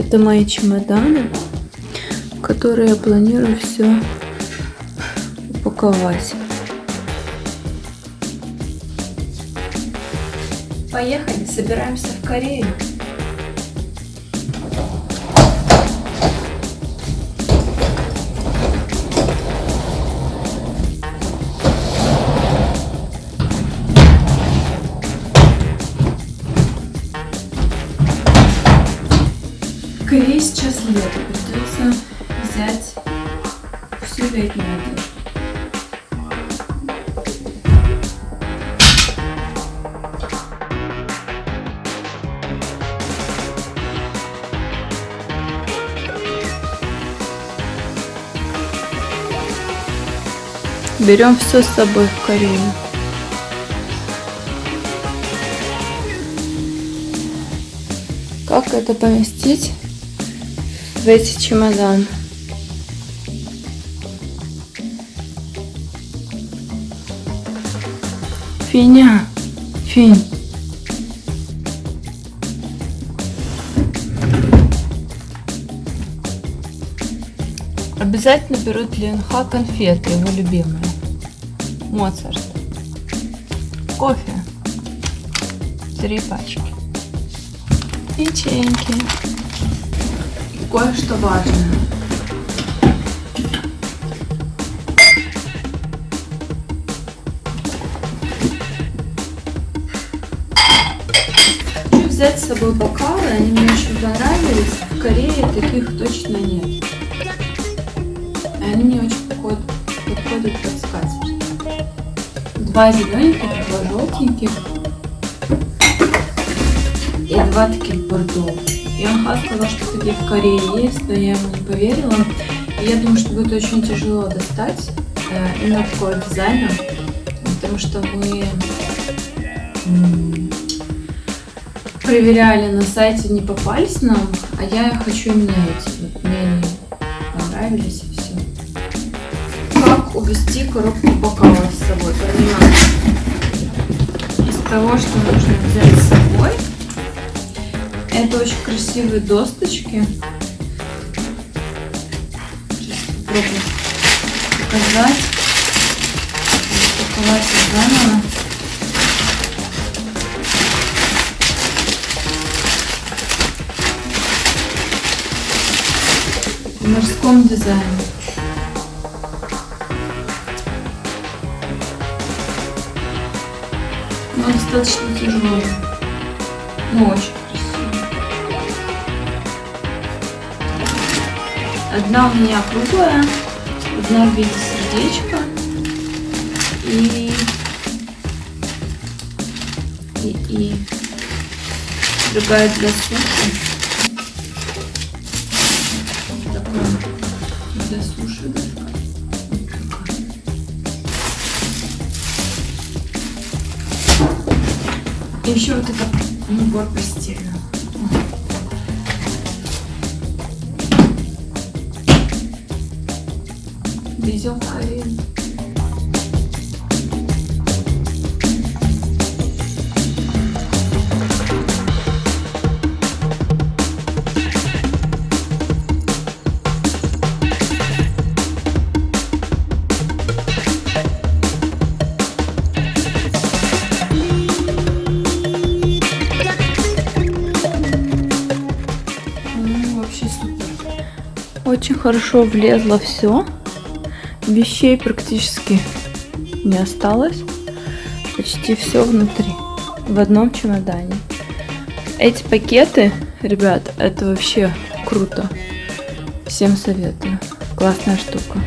это мои чемоданы, в которые я планирую все упаковать. Поехали, собираемся в Корею. Придется взять всю летнюю одежду. Берем все с собой в Корею. Как это поместить в эти чемоданы? Финя, финь. Обязательно берут НХ конфеты, его любимые. Моцарт. Кофе. Три пачки. Печеньки. Кое-что важное. Хочу взять с собой бокалы, они мне очень понравились. В Корее таких точно нет. Они мне очень подходят, подходят под скатерть. Два зелененьких, два желтеньких. И два таких бордовых. И он сказал, что такие в Корее есть, но я ему не поверила. И я думаю, что будет очень тяжело достать э, именно такого дизайна, потому что мы проверяли на сайте, не попались нам, а я хочу именно эти. Вот мне они понравились и все. Как увести коробку бокалов с собой? Помимо из того, что нужно взять с собой, это очень красивые досточки. Сейчас попробую показать. Упаковать их заново. В морском дизайне. Но достаточно тяжелый. Но очень Одна у меня круглая, одна в виде сердечка. И, и, и другая для суши. Такая для суши. И еще вот это набор постельного. Везем в супер. Очень хорошо влезло все. Вещей практически не осталось. Почти все внутри. В одном чемодане. Эти пакеты, ребят, это вообще круто. Всем советую. Классная штука.